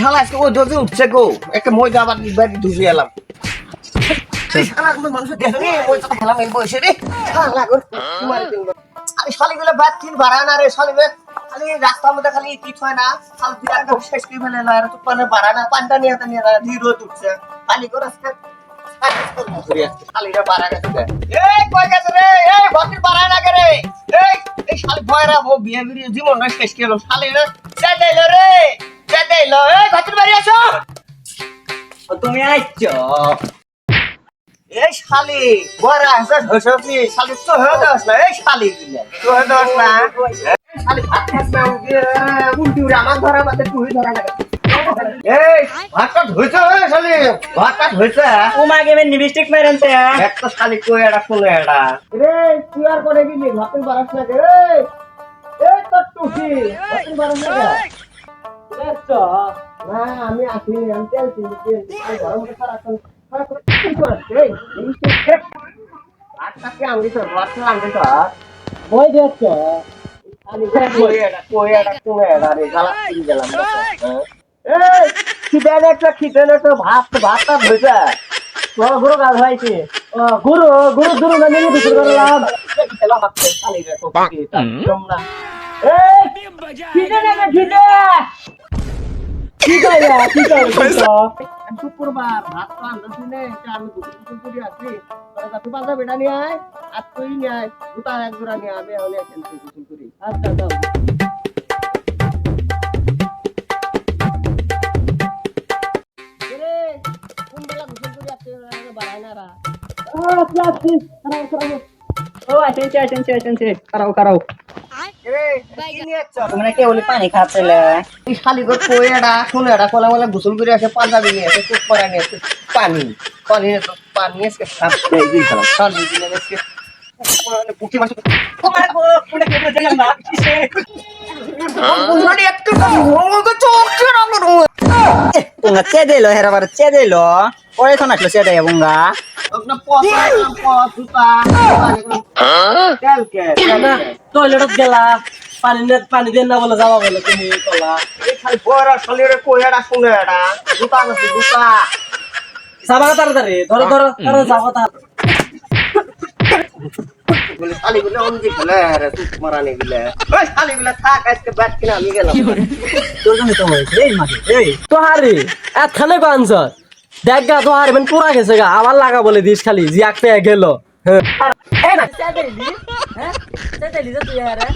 শালা, আজকে ওই দোষে উঠছে গো। একটা ময়দা আবার বাড়ি ঢুকে এলাম। এই কোনো বয়সে রে। শালা গো আরে শালিগুলো বাদ তিন বাড়ায় না রে শালিগুলো খালি রাস্তার মধ্যে খালি কিট না। খাল দিয়ে একটা শেষ করে ফেলে না শালি রে। চে দেইলো এই ভর্তির বাড়ি আসো। তুমি আইছ। এই শালি বড় আছে হসবি শালি তো হয়ে দাস না এই শালি। তো হয়ে দাস না। শালি ভাত খাস না উল্টি উড়ে আমার তুই ধরা লাগে এই ভাতটা ধুইছে এই শালি ভাতটা ধুইছে। ও মাগে মে লিপস্টিক মেরেনছে একটা শালি কই এটা কোন এটা রে তুই আর করে বারাস না রে এই তোর টুকি ভাতন বারাস না রে না আমি আসিনি আমি চিনি গরম সারাক্ষণ ওই দেখছ? আমি গেলাম এই খিদে না একটা খিদে না তো ভাত ভাতটা ধুইছে? তোর গুরু গাল হইছে গুরু গুরু গুরু না মিলি বিক্রি করলাম খেলা ভাত খালি রে তো তোমরা এই খিদে খিদে। কি কইরা কি কইরা শুক্রবার ভাত তো আনতে শুনে আমি গুটি গুটি করে আছি তোরা যাতে বাজা বেটা নিয়ে আয় আর তুই নিয়ে আয় দুটা এক জোড়া নিয়ে আমি হলে খেলতে গুটি করি আচ্ছা দাও রে কোন বেলা গুটি করে আসছে তোমরা কে বলি পানি খাচ্ছিলে। এই শালি কই এটা শুনে এটা কোলা বলে গোসল করে আসে পাঞ্জাবি নিয়ে আসে চুপ করে নিয়ে আসে পানি পানি পানি এসে সাপ দিয়ে দিই খেলাম। শালি দিলে এসে পুকি মাছ তোমার গো কোনে দিলাম না কিসে? একটু না চেদে লো হেরা বার চেদে লো পরে তো নাকলো চেদে এবংগা টয়লেটত গেলা। পানি পানি দেন না বলে যাওয়া বলে তুমি কলা। খালি বড় শলিরে শুনে এটা জুতা আছে জুতা। যাবা তার ধরে ধরো ধরো যাবা তাড়াতাড়ি। বলে খালি গুলো অন্ধি খেলে রে মারানি গুলো ওই খালি থাক আজকে ব্যাট কিনা আমি গেলাম। তোর জন্য তো হয়েছে এই মাঝে এই। তো হারি এতখানে গাঞ্জ দেখ গা তো হারি মানে পুরা গেছে গা। আবার লাগা বলে দিস খালি জি এক পেয়ে গেল। হ্যাঁ। এই না। চেদেলি হ্যাঁ? তুই আরে?